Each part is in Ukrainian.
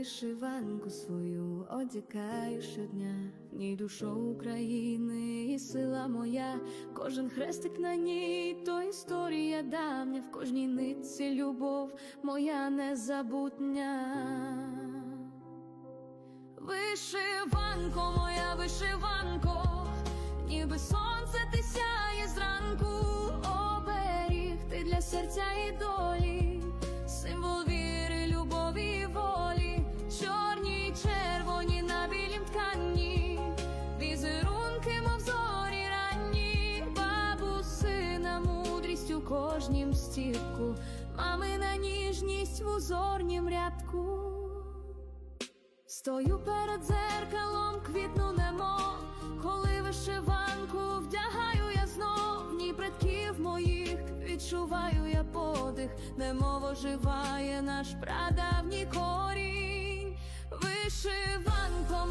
Вишиванку свою одягаю щодня, в ній душа України і сила моя, кожен хрестик на ній, то історія давня, в кожній нитці любов моя незабутня. Вишиванко, моя вишиванко, ніби сонце ти сяє зранку, оберіг ти для серця і долі, кожнім стірку, мамина ніжність в узорнім рядку. Стою перед дзеркалом, квітну немо, коли вишиванку вдягаю я знов, в ній предків моїх відчуваю я подих, немов оживає наш прадавній корінь. Вишиванко,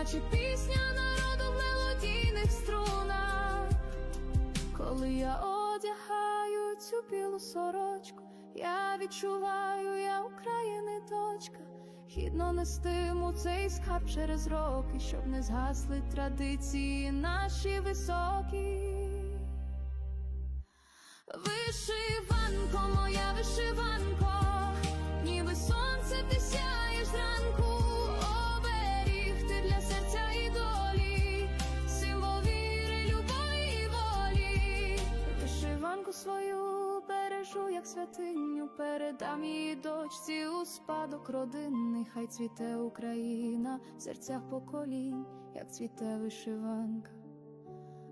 наче пісня народу в мелодійних струнах. Коли я одягаю цю білу сорочку, я відчуваю, я України дочка, гідно нестиму цей скарб через роки, щоб не згасли традиції наші високі. Свою бережу, як святиню, передам її дочці у спадок родинний, хай цвіте Україна в серцях поколінь, як цвіте вишиванка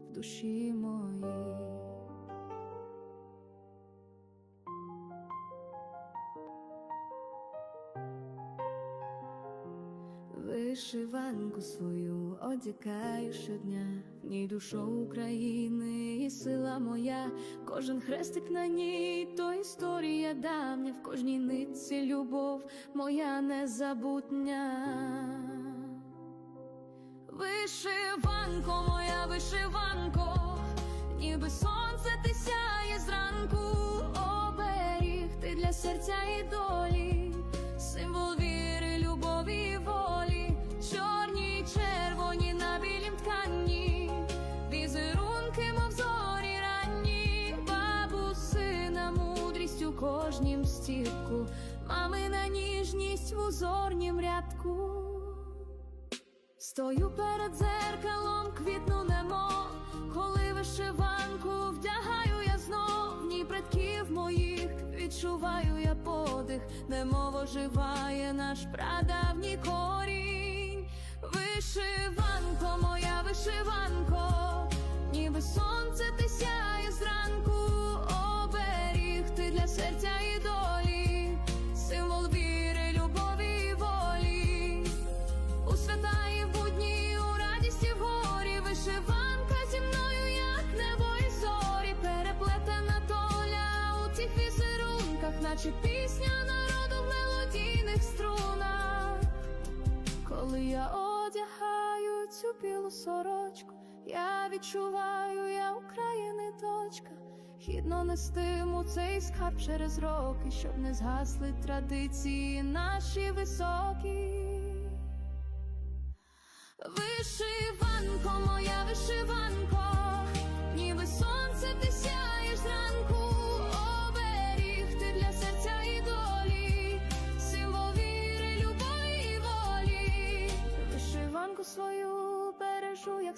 в душі моїй. Вишиванку свою одягаю щодня, ній душа України і сила моя, кожен хрестик на ній, то історія давня, в кожній нитці любов моя незабутня. Вишиванко, моя вишиванко, ніби сонце ти сяє зранку, оберіг ти для серця і долі, у кожнім стірку, мамина ніжність в узорнім рядку. Стою перед дзеркалом, квітну немо, коли вишиванку вдягаю я знов, в ній предків моїх відчуваю я подих, немов оживає наш прадавній корінь. Вишиванко, моя вишиванко, наче пісня народу в мелодійних струнах. Коли я одягаю цю білу сорочку, я відчуваю, я України дочка, гідно нестиму цей скарб через роки, щоб не згасли традиції наші високі. Вишиванко, моя вишиванко, любові